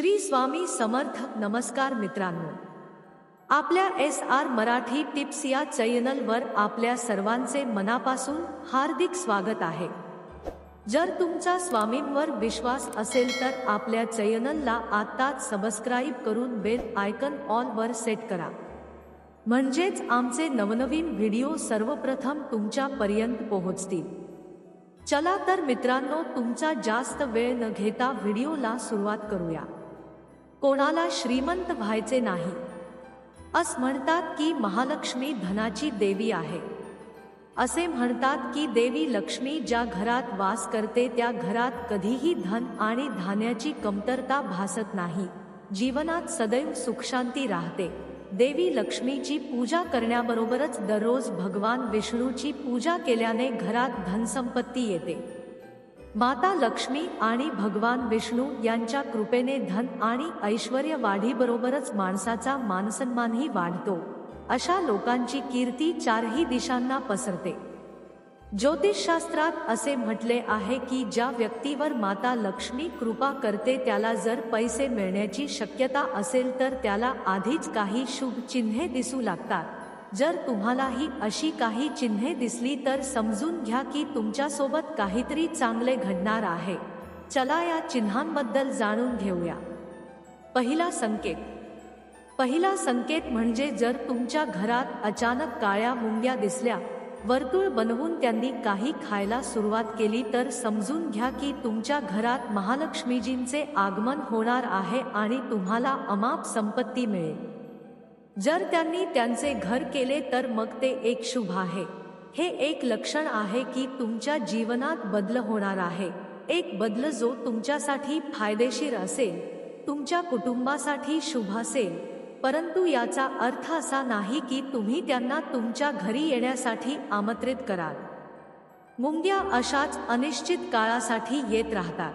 श्री स्वामी समर्थ नमस्कार मित्रांनो. आपल्या एस आर मराठी टिप्स या चॅनलवर आपल्या सर्वांचे मनापासून हार्दिक स्वागत आहे. जर तुमचा स्वामींवर विश्वास असेल तर आपल्या चॅनलला आत्ताच सबस्क्राईब करून बेल आयकन ऑनवर सेट करा. म्हणजेच आमचे नवनवीन व्हिडिओ सर्वप्रथम तुमच्यापर्यंत पोहोचतील. चला तर मित्रांनो तुमचा जास्त वेळ न घेता व्हिडिओला सुरुवात करूया. कोणाला श्रीमंत व्हायचे नाही. अस म्हणतात की महालक्ष्मी धनाची देवी आहे. असे म्हणतात की देवी लक्ष्मी ज्या घरात वास करते त्या घरात कधीही धन आणि धान्याची कमतरता भासत नाही. जीवनात सदैव सुखशांती राहते. देवी लक्ष्मीची पूजा करण्याबरोबरच दररोज भगवान विष्णूची पूजा केल्याने घरात धनसंपत्ती येते. माता लक्ष्मी आणि भगवान विष्णू यांच्या कृपेने धन आणि ऐश्वर वाढीबरोबरच माणसाचा मानसन्मानही वाढतो. अशा लोकांची कीर्ती चारही दिशांना पसरते. ज्योतिषशास्त्रात असे म्हटले आहे की ज्या व्यक्तीवर माता लक्ष्मी कृपा करते त्याला जर पैसे मिळण्याची शक्यता असेल तर त्याला आधीच काही शुभ चिन्हे दिसू लागतात. जर तुम्हालाही अशी काही चिन्हे दिसली तर समजून घ्या की तुमच्यासोबत काहीतरी चांगले घडणार आहे. चला या चिन्हांबद्दल जाणून घेऊया. पहिला संकेत. पहिला संकेत म्हणजे जर तुमच्या घरात अचानक काळ्या मुंग्या दिसल्या, वर्तुळ बनवून त्यांनी काही खायला सुरुवात केली तर समजून घ्या की तुमच्या घरात महालक्ष्मीजींचे आगमन होणार आहे आणि तुम्हाला अमाप संपत्ती मिळेल. जर त्यांनी त्यांचे घर केले तर मग ते एक शुभ आहे. हे एक लक्षण आहे की तुमच्या जीवनात बदल होणार आहे. एक बदल जो तुमच्यासाठी फायदेशीर असेल तुमच्या कुटुंबासाठी शुभ असेल. परंतु याचा अर्थ असा नाही की तुम्ही त्यांना तुमच्या घरी येण्यासाठी आमंत्रित कराल. मुंग्या अशाच अनिश्चित काळासाठी येत राहतात.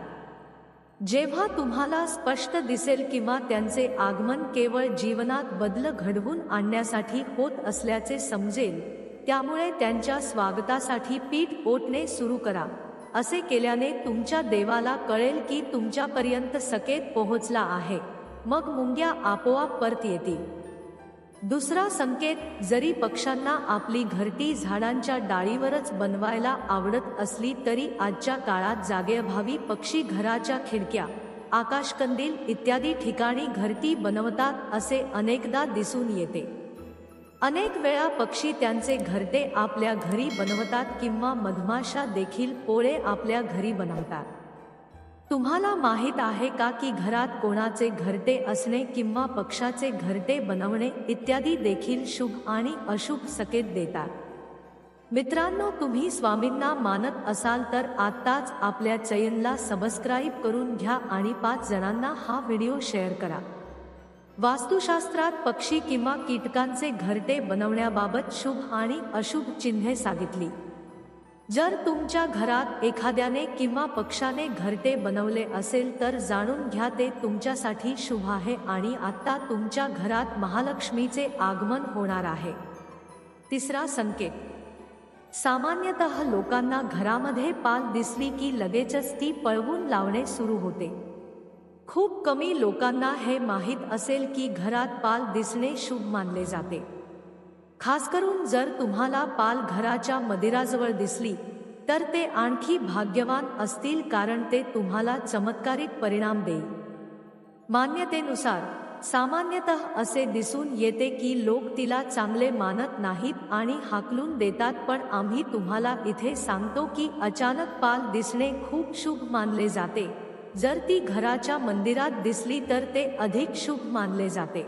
जेव्हा तुम्हाला स्पष्ट दिसेल किंवा त्यांचे आगमन केवळ जीवनात बदल घडवून आणण्यासाठी होत असल्याचे समजेल त्यामुळे त्यांच्या स्वागतासाठी पीठ ओटणे सुरू करा. असे केल्याने तुमच्या देवाला कळेल की तुमच्यापर्यंत सकेत पोहोचला आहे. मग मुंग्या आपोआप परत येतील. दुसरा संकेत जरी पक्ष्यांना आपली घरटी झाडांच्या डाळीवरच बनवायला आवडत असली तरी आजच्या काळात जागेअभावी पक्षी घराच्या खिडक्या आकाशकंदील इत्यादी ठिकाणी घरटी बनवतात असे अनेकदा दिसून येते. अनेक वेळा पक्षी त्यांचे घरटे आपल्या घरी बनवतात किंवा मधमाशा देखील पोळे आपल्या घरी बनवतात. तुम्हाला माहीत आहे का की घरात कोणाचे घरटे असणे किंवा पक्षाचे घरटे बनवणे इत्यादी देखील शुभ आणि अशुभ सकेत देतात. मित्रांनो तुम्ही स्वामींना मानत असाल तर आत्ताच आपल्या चैनला सबस्क्राईब करून घ्या आणि पाच जणांना हा व्हिडिओ शेअर करा. वास्तुशास्त्रात पक्षी किंवा कीटकांचे घरटे बनवण्याबाबत शुभ आणि अशुभ चिन्हे सांगितली. जर तुमच्या घरात एखाद्याने किंवा पक्षाने घरटे बनवले असेल तर जाणून घ्या ते तुमच्यासाठी शुभ आहे आणि आत्ता तुमच्या घरात महालक्ष्मीचे आगमन होणार आहे. तिसरा संकेत. सामान्यतः लोकांना घरामध्ये पाल दिसली की लगेचच ती पळवून लावणे सुरू होते. खूप कमी लोकांना हे माहीत असेल की घरात पाल दिसणे शुभ मानले जाते. खास करून जर तुम्हाला पाल घराच्या मंदिराजवळ दिसली तर ते आणखी भाग्यवान असतील कारण ते तुम्हाला चमत्कारिक परिणाम देईल. मान्यतेनुसार सामान्यतः असे दिसून येते की लोक तिला चांगले मानत नाहीत आणि हाकलून देतात पण आम्ही तुम्हाला इथे सांगतो की अचानक पाल दिसणे खूप शुभ मानले जाते. जर ती घराच्या मंदिरात दिसली तर ते अधिक शुभ मानले जाते.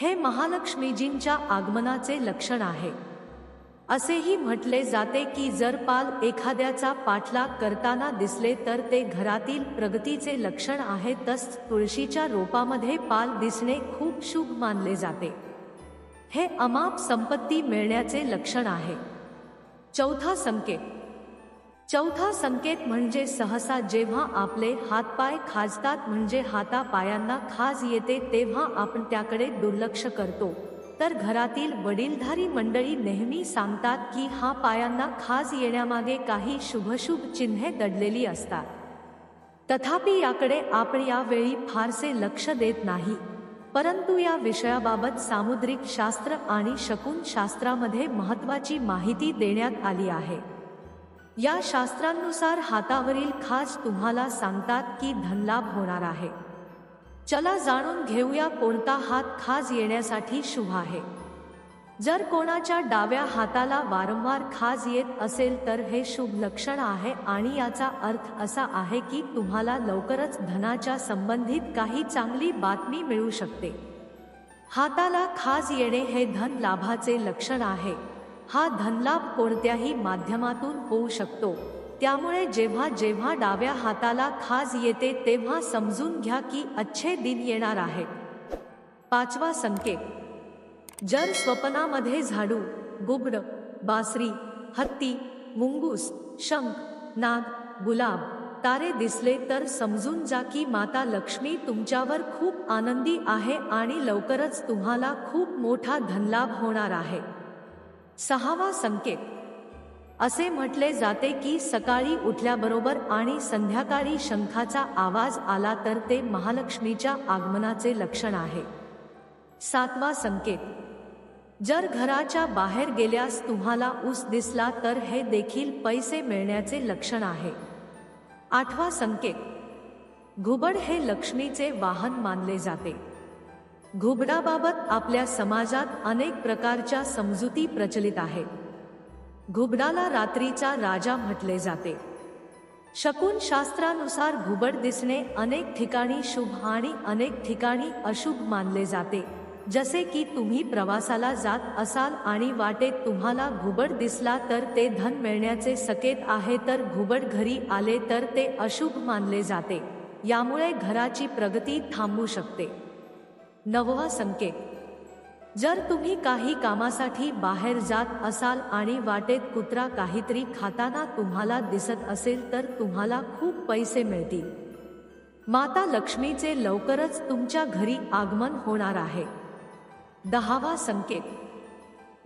हे महालक्ष्मीजींच्या आगमनाचे लक्षण आहे. असेही म्हटले जाते की जर पाल एखाद्याचा पाठलाग करताना दिसले तर ते घरातील प्रगतीचे लक्षण आहे तस तुळशीच्या रोपामध्ये पाल दिसणे खूप शुभ मानले जाते. हे अमाप संपत्ती मिळण्याचे लक्षण आहे. चौथा संकेत. चौथा संकेत म्हणजे सहसा जेव्हा आपले हातपाय खाजतात म्हणजे हातापायांना खाज येते तेव्हा आपण त्याकडे दुर्लक्ष करतो. तर घरातील वडीलधारी मंडळी नेहमी सांगतात की हा पायांना खाज येण्यामागे काही शुभशुभ चिन्हे दडलेली असतात. तथापि याकडे आपण यावेळी फारसे लक्ष देत नाही. परंतु या विषयाबाबत सामुद्रिक शास्त्र आणि शकुन शास्त्रामध्ये महत्वाची माहिती देण्यात आली आहे. या शास्त्रांनुसार हातावरील खाज तुम्हाला सांगतात की धनलाभ होणार आहे. चला जाणून घेऊया कोणता हात खाज येण्यासाठी शुभ आहे. जर कोणाच्या डाव्या हाताला वारंवार खाज येत असेल तर हे शुभ लक्षण आहे आणि याचा अर्थ असा आहे की तुम्हाला लवकरच धनाच्या संबंधित काही चांगली बातमी मिळू शकते. हाताला खाज येणे हे धन लाभाचे लक्षण आहे. हा धनलाभ कोणत्याही माध्यमातून होऊ शकतो. त्यामुळे जेव्हा जेव्हा डाव्या हाताला खाज येते तेव्हा समजून घ्या की अच्छे दिन येणार आहे पाचवा संकेत. जर स्वप्नामध्ये झाडू गुबड बासरी हत्ती मुंगूस शंख नाग गुलाब तारे दिसले तर समजून जा की माता लक्ष्मी तुमच्यावर खूप आनंदी आहे आणि लवकरच तुम्हाला खूप मोठा धनलाभ होणार आहे. सहावा संकेत. असे म्हटले जाते की सकाळी उठल्याबरोबर आणि संध्याकाळी शंखाचा आवाज आला तर ते महालक्ष्मीच्या आगमनाचे लक्षण आहे. सातवा संकेत. जर घराच्या बाहेर गेल्यास तुम्हाला ऊस दिसला तर हे देखील पैसे मिळण्याचे लक्षण आहे. आठवा संकेत. घुबड हे लक्ष्मीचे वाहन मानले जाते. घुबडाबाबत आपल्या समाजात अनेक प्रकारच्या समजुती प्रचलित आहेत. घुबडाला रात्रीचा राजा म्हटले जाते. शकून शास्त्रानुसार घुबड दिसणे अनेक ठिकाणी शुभ आणि अनेक ठिकाणी अशुभ मानले जाते. जसे की तुम्ही प्रवासाला जात असाल आणि वाटेत तुम्हाला घुबड दिसला तर ते धन मिळण्याचे सकेत आहे तर घुबड घरी आले तर ते अशुभ मानले जाते. यामुळे घराची प्रगती थांबू शकते. नववा संकेत. जर तुम्ही काही कामासाठी बाहेर जात असाल आणि वाटेत कुत्रा काहीतरी खाताना तुम्हाला दिसत असेल तर तुम्हाला खूप पैसे मिळतील. माता लक्ष्मीचे लवकरच तुमच्या घरी आगमन होणार आहे. दहावा संकेत.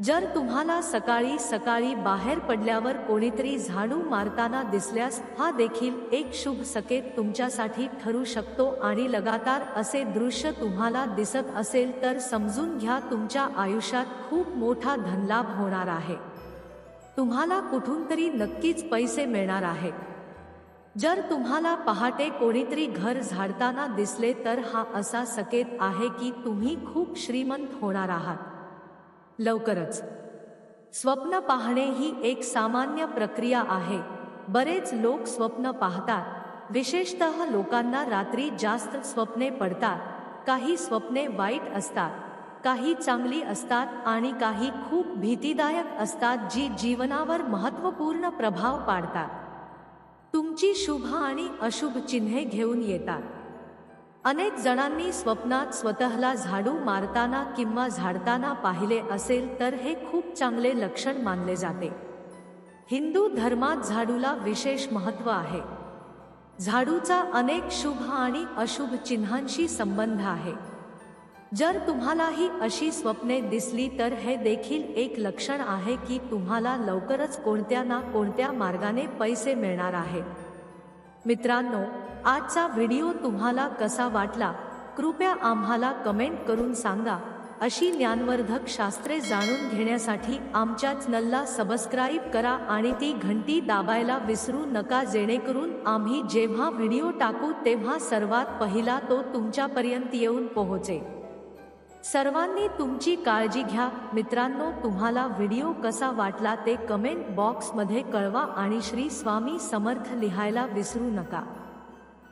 जर तुम्हाला सकाळी सकाळी बाहेर पडल्यावर कोणीतरी झाडू मारताना दिसल्यास हा देखील एक शुभ सकेत तुमच्यासाठी ठरू शकतो आणि लगातार असे दृश्य तुम्हाला दिसत असेल तर समजून घ्या तुमच्या आयुष्यात खूप मोठा धनलाभ होणार आहे. तुम्हाला कुठून तरी नक्कीच पैसे मिळणार आहेत. जर तुम्हाला पहाटे कोणीतरी घर झाडताना दिसले तर हा असा सकेत आहे की तुम्ही खूप श्रीमंत होणार आहात. लवकरच. स्वप्न पाहणे ही एक सामान्य प्रक्रिया आहे. बरेच लोक स्वप्न पाहतात. विशेषतः लोकांना रात्री जास्त स्वप्ने पडतात. काही स्वप्ने वाईट असतात. काही चांगली असतात आणि काही खूप भीतीदायक असतात जी जीवनावर महत्त्वपूर्ण प्रभाव पाडतात. तुमची शुभ आणि अशुभ चिन्हे घेऊन येतात. अनेक जणांनी स्वप्नात स्वतःला झाडू मारताना किंवा झाडताना पाहिले असेल तर हे खूप चांगले लक्षण मानले जाते. हिंदू धर्मात झाडूला विशेष महत्त्व आहे. झाडूचा अनेक शुभ आणि अशुभ चिन्हांशी संबंध आहे. जर तुम्हालाही अशी स्वप्ने दिसली तर हे देखील एक लक्षण आहे की तुम्हाला लवकरच कोणत्या ना कोणत्या मार्गाने पैसे मिळणार आहेत. मित्रांनो आजचा व्हिडिओ तुम्हाला कसा वाटला कृपया आम्हाला कमेंट करून सांगा. अशी ज्ञानवर्धक शास्त्रे जाणून घेण्यासाठी आमच्या चॅनलला सबस्क्राईब करा आणि ती घंटी दाबायला विसरू नका जेणेकरून आम्ही जेव्हा व्हिडिओ टाकू तेव्हा सर्वात पहिला तो तुमच्यापर्यंत येऊन पोहोचे सर्वांनी तुमची काळजी घ्या. मित्रांनो तुम्हाला व्हिडिओ कसा वाटला ते कमेंट बॉक्समध्ये कळवा आणि श्री स्वामी समर्थ लिहायला विसरू नका.